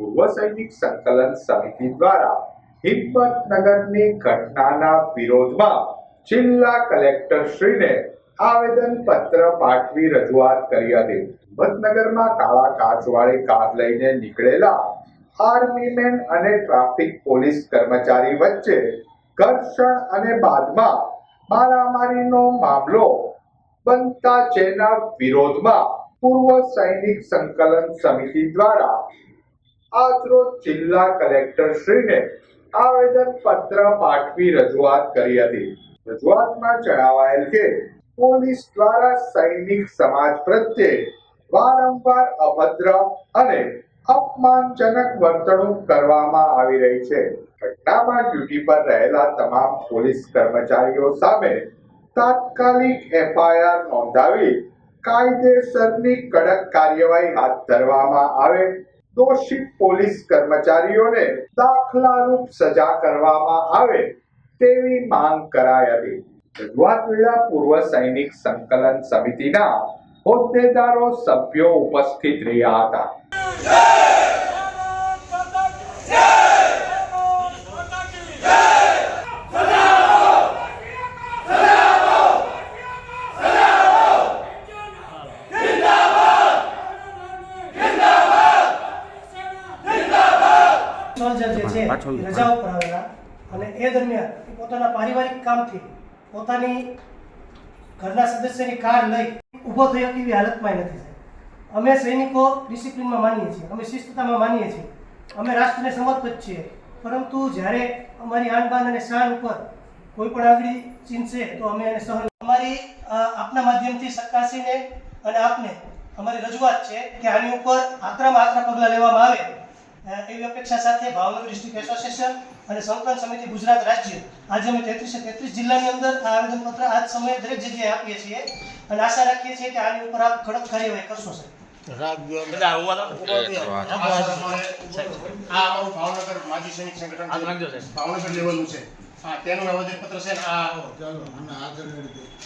પૂર્વ સૈનિક સંકલન સમિતિ દ્વારા હિંમતનગરની ઘટનાના વિરોધમાં જિલ્લા કલેક્ટર શ્રીને આવેદન પત્ર પાઠવી રજૂઆત કરી હતી. હિંમતનગરમાં કાળા કાચવાળી કાર લઈને નીકળેલા આર્મી મેન અને ટ્રાફિક પોલીસ કર્મચારી વચ્ચે ઘર્ષણ અને બાદમાં મારામારીનો મામલો બનતા જેના વિરોધમાં પૂર્વ સૈનિક સંકલન સમિતિ દ્વારા આજરોજ જિલ્લા કલેક્ટર શ્રીને આવેદન પત્ર પાઠવી રજૂઆત કરી હતી. રજૂઆતમાં જણાવાયેલ કે, પોલીસ દ્વારા સૈનિક સમાજ પ્રત્યે વારંવાર અભદ્ર અને અપમાનજનક વર્તણૂક કરવામાં આવી રહી છે. ઘટનામાં ડ્યુટી પર રહેલા તમામ પોલીસ કર્મચારીઓ સામે તાત્કાલિક એફઆઈઆર નોંધાવી કાયદેસરની કડક કાર્યવાહી હાથ ધરવામાં આવે દોષિત પોલીસ કર્મચારીઓને દાખલારૂપ સજા કરવામાં આવે તેવી માંગ કરાઈ હતી. રજૂઆત વેળા પૂર્વ સૈનિક સંકલન સમિતિના હોદ્દેદારો સભ્યો ઉપસ્થિત રહ્યા હતા. સોલ્જર જે છે રજા ઉપર આવેલા. અને એ દરમિયાન પોતાના પારિવારિક કામથી પોતાની ઘરના સદસ્યની કાર લઈ ઊભો થયો એવી હાલતમાં નથી અમે સૈનિકો ડિસિપ્લિનમાં માનીએ છીએ અમે શિસ્તતામાં માનીએ છીએ. અમે રાષ્ટ્રને સમર્પિત છીએ. પરંતુ જ્યારે અમારી આનબાન અને શાન ઉપર કોઈ પણ આગળ ચીનશે તો અમે એને સહન અમારી આપના માધ્યમથી સરકારશ્રીને અને આપને અમારી રજૂઆત છે કે આની ઉપર આકરામાં આકરા પગલાં લેવામાં આવે એવી અપેક્ષા સાથે ભાવનગર ડિસ્ટ્રિક્ટ એસોસિએશન અને સંકલન સમિતિ ગુજરાત રાજ્ય આજે અમે તેત્રીસે તેત્રીસ જિલ્લાની અંદર આ આવેદનપત્ર આજ સમયે દરેક જગ્યાએ આપીએ છીએ અને આશા રાખીએ છીએ કે આની ઉપર આપ કડક કાર્યવાહી કરશો સાહેબ. ભાવનગર માજી સૈનિક સંગઠન છે. ભાવનગર લેવલનું છે. હા તેનું આવેદન પત્ર છે આ